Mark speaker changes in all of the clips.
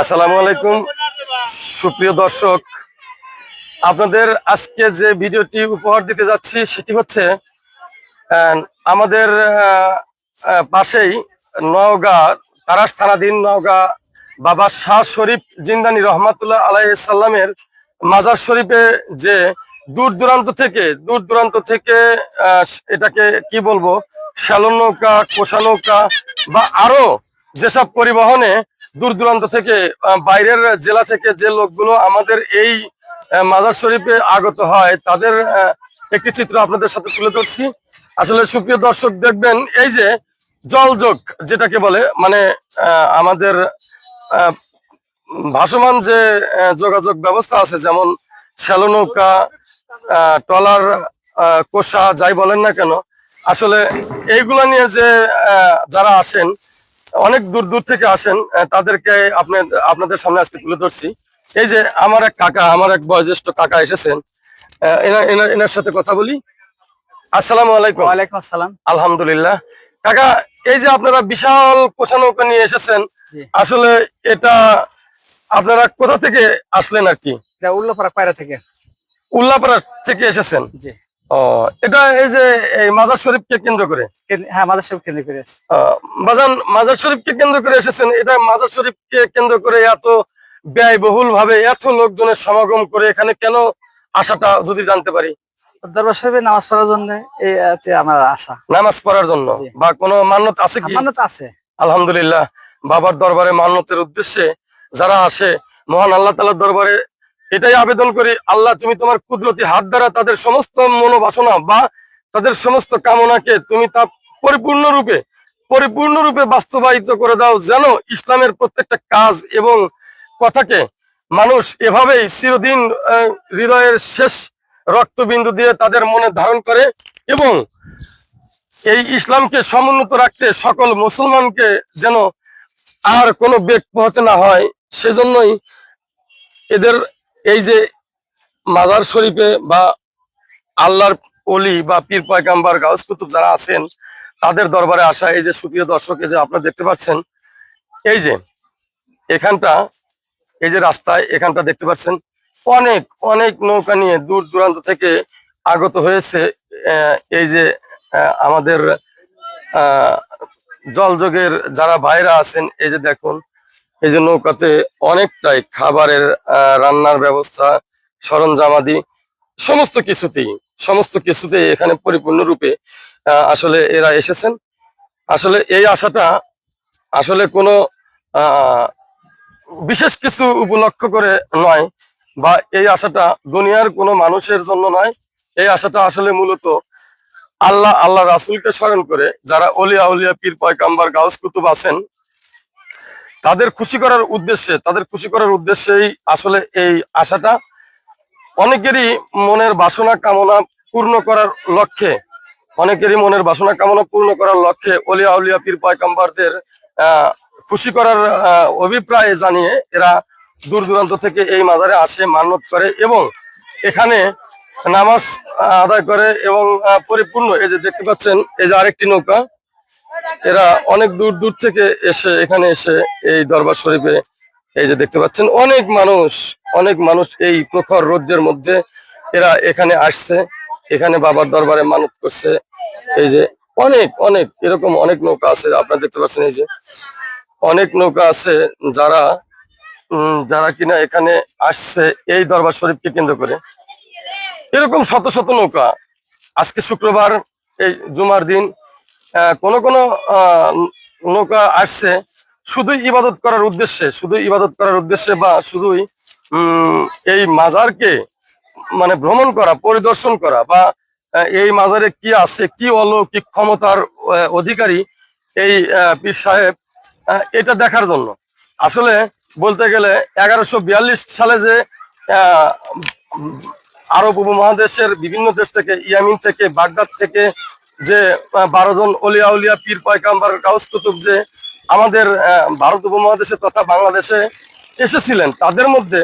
Speaker 1: আসসালামু আলাইকুম। সুপ্রিয় দর্শক, আপনাদের আজকে যে ভিডিওটি উপহার দিতে যাচ্ছি সেটি হচ্ছে আমাদের পাশেই নওগাঁ, তারাস থানাধীন নওগাঁ বাবা শাহ শরীফ জিন্দানি রহমাতুল্লাহ আলাইসাল্লামের মাজার শরীফে যে দূর দূরান্ত থেকে, দূর দূরান্ত থেকে এটাকে কি বলব শ্যালন নৌকা, কোষা নৌকা বা আরও যেসব পরিবহনে দূর দূরান্ত থেকে বাইরের জেলা থেকে যে লোকগুলো আমাদের এই মাজার শরীফে আগত হয় তাদের একটি চিত্র আপনাদের সাথে তুলে ধরছি। আসলে সুপ্রিয় দর্শক দেখবেন এই যে জলযোগ যেটাকে বলে মানে আমাদের ভাসমান যে যোগাযোগ ব্যবস্থা আছে যেমন শ্যালো নৌকা আহ, ট্রলার কোষা যাই বলেন না কেন আসলে এইগুলা নিয়ে যে যারা আসেন অনেক দূর দূর থেকে আসেন তাদেরকে আপনার আপনাদের সামনে আজকে তুলে ধরছি। এই যে আমার এক কাকা আমার এক বয়োজ্যেষ্ঠ কাকা এসেছেন এনার সাথে কথা বলি। আসসালামু আলাইকুম।
Speaker 2: ওয়ালাইকুম আসসালাম।
Speaker 1: আলহামদুলিল্লাহ। কাকা এই যে আপনারা বিশাল কোষা নৌকা নিয়ে এসেছেন আসলে এটা আপনারা কোথা থেকে আসলেন আর কি?
Speaker 2: উল্লাপাড়া পায়রা থেকে।
Speaker 1: উল্লাপাড়া থেকে এসেছেন। ও এটা এই যে এই মাজার শরীফকে কেন্দ্র করে?
Speaker 2: হ্যাঁ মাদার সাহেব কেন্দ্র করে
Speaker 1: আহ, বাজান মাজার শরীফকে কেন্দ্র করে এসেছেন এটা মাজার শরীফকে কেন্দ্র করে এত ব্যয়বহুল ভাবে এত লোকজনের সমাগম করে এখানে কেন আসাটা যদি জানতে পারি?
Speaker 2: দরবার সাহেবের নামাজ পড়ার জন্য এই এতে আমার আশা।
Speaker 1: নামাজ পড়ার জন্য? বা কোনো মান্যত আছে কি?
Speaker 2: মান্যত আছে।
Speaker 1: আলহামদুলিল্লাহ বাবার দরবারে মান্যতের উদ্দেশ্যে যারা আসে মহান আল্লাহ তালার দরবারে এটাই আবেদন করি, আল্লাহ তুমি তোমার কুদরতি হাত দ্বারা তাদের সমস্ত মনোবাসনা বা তাদের সমস্ত কামনাকে তুমি তা পরিপূর্ণ রূপে পরিপূর্ণ রূপে বাস্তবায়িত করে দাও যেন ইসলামের প্রত্যেকটা কাজ এবং কথাকে মানুষ এভাবেই চিরদিন হৃদয়ের শেষ রক্তবিন্দু দিয়ে তাদের মনে ধারণ করে এবং এই ইসলামকে সমুন্নত রাখতে সকল মুসলমানকে যেন আর কোনো বেগ পোহাতে না হয়। সেজন্যই এদের এই যে মাজার শরীফে বা আল্লাহর অলি বা পীর পয়গাম্বার গাউস কুতুব যারা আছেন, তাদের দরবারে আসা এই যে সুপ্রিয় দর্শক, এই যে আপনারা দেখতে পাচ্ছেন, এই যে এখানটা, এই যে রাস্তায় এখানটা দেখতে পাচ্ছেন, অনেক অনেক নৌকা নিয়ে দূর দূরান্ত থেকে আগত হয়েছে এই যে আমাদের জলযোগের যারা ভাইরা আছেন, এই যে দেখুন এই যে নৌকাতে অনেকটাই খাবারের রান্নার ব্যবস্থা সরঞ্জামাদি সমস্ত কিছুতেই সমস্ত কিছুতেই এখানে পরিপূর্ণরূপে আহ, আসলে এরা এসেছেন। আসলে এই আশাটা আসলে কোনো বিশেষ কিছু উপলক্ষ করে নয় বা এই আশাটা দুনিয়ার কোনো মানুষের জন্য নয়। এই আশাটা আসলে মূলত আল্লাহ আল্লাহ রাসুলকে স্মরণ করে যারা অলিয়া উলিয়া পীর পয়কাম্বার গাউস কুতুব আছেন তাদের খুশি করার উদ্দেশ্যে, তাদের খুশি করার উদ্দেশ্যেই আসলে এই আশাটা অনেকেরই মনের বাসনা কামনা পূর্ণ করার লক্ষ্যে, অনেকেরই মনের বাসনা কামনা পূর্ণ করার লক্ষ্যে অলিয়া উলিয়া পীর পয়কাম্বারদের খুশি করার অভিপ্রায় জানিয়ে এরা দূর দূরান্ত থেকে এই মাজারে আসে, মান্যত করে এবং এখানে নামাজ আদায় করে এবং পরিপূর্ণ। এই যে দেখতে পাচ্ছেন, এই যে আরেকটি নৌকা এরা অনেক দূর দূর থেকে এসে এখানে এসে এই দরবার শরীফে এই যে দেখতে পাচ্ছেন, অনেক মানুষ অনেক মানুষ এই প্রখর রৌদ্রের মধ্যে এরা এখানে আসছে। এখানে বাবার দরবারে মানত করছে। এই যে অনেক অনেক, এরকম অনেক নৌকা আছে, আপনারা দেখতে পাচ্ছেন এই যে। অনেক নৌকা আছে যারা যারা কিনা এখানে আসছে এই দরবার শরীফকে কেন্দ্র করে। এরকম শত শত নৌকা। আজকে শুক্রবার, এই জুমার দিন কোন কোন নৌকা আসছে শুধুই ইবাদত করার উদ্দেশ্যে শুধু ইবাদত করার উদ্দেশ্যে বা শুধুই এই মাজারকে মানে ভ্রমণ করা, পরিদর্শন করা বা এই মাজারে কি আছে, কি অলৌকিক ক্ষমতার অধিকারী এই পীর সাহেব এটা দেখার জন্য। আসলে বলতে গেলে এগারোশো সালে যে আরব উপমহাদেশের বিভিন্ন দেশ থেকে, ইয়ামিন থেকে, বাগদাদ থেকে যে বারো জন অলিয়া উলিয়া পীর পয়কাম্বার কাউস কুতুব যে আমাদের ভারত উপমহাদেশে তথা বাংলাদেশে এসেছিলেন, তাদের মধ্যে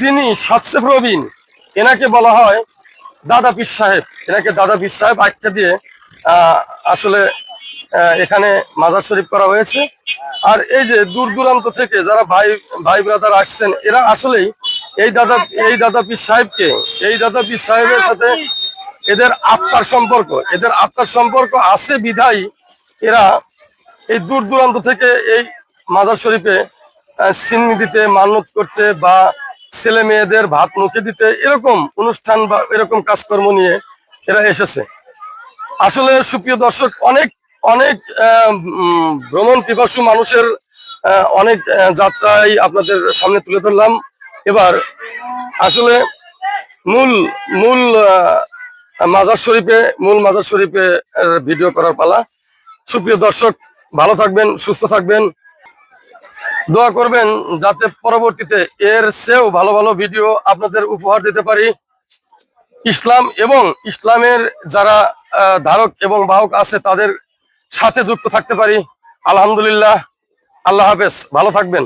Speaker 1: যিনি সবচেয়ে প্রবীণ, এনাকে বলা হয় দাদা পীর সাহেব। এনাকে দাদা পীর সাহেব আখ্যা দিয়ে আসলে এখানে মাজার শরীফ করা হয়েছে। আর এই যে দূর দূরান্ত থেকে যারা ভাই ভাই ব্রাদার আসছেন, এরা আসলেই এই দাদা এই দাদা পীর সাহেবকে, এই দাদা পীর সাহেবের সাথে এদের আত্মার সম্পর্ক, এদের আত্মার সম্পর্ক আছে বিধায়। এরা এই দূর দূরান্ত থেকে এই মাজার শরীফে সিন্নি দিতে মানত করতে বা ছেলে মেয়েদের ভাত মুখে দিতে এরকম অনুষ্ঠান বা এরকম কাজকর্ম নিয়ে এরা এসেছে। আসলে সুপ্রিয় দর্শক, অনেক অনেক ভ্রমণ পিপাসু মানুষের অনেক যাত্রাই আপনাদের সামনে তুলে ধরলাম। এবার আসলে মূল মূল মাজার শরীফে, মূল মাজার শরীফে ভিডিও করার পালা। সুপ্রিয় দর্শক, ভালো থাকবেন, সুস্থ থাকবেন। দোয়া করবেন যাতে পরবর্তীতে এর চেয়েও ভালো ভালো ভিডিও আপনাদের উপহার দিতে পারি। ইসলাম এবং ইসলামের যারা ধারক এবং বাহক আছে, তাদের সাথে যুক্ত থাকতে পারি। আলহামদুলিল্লাহ। আল্লাহ হাফেজ। ভালো থাকবেন।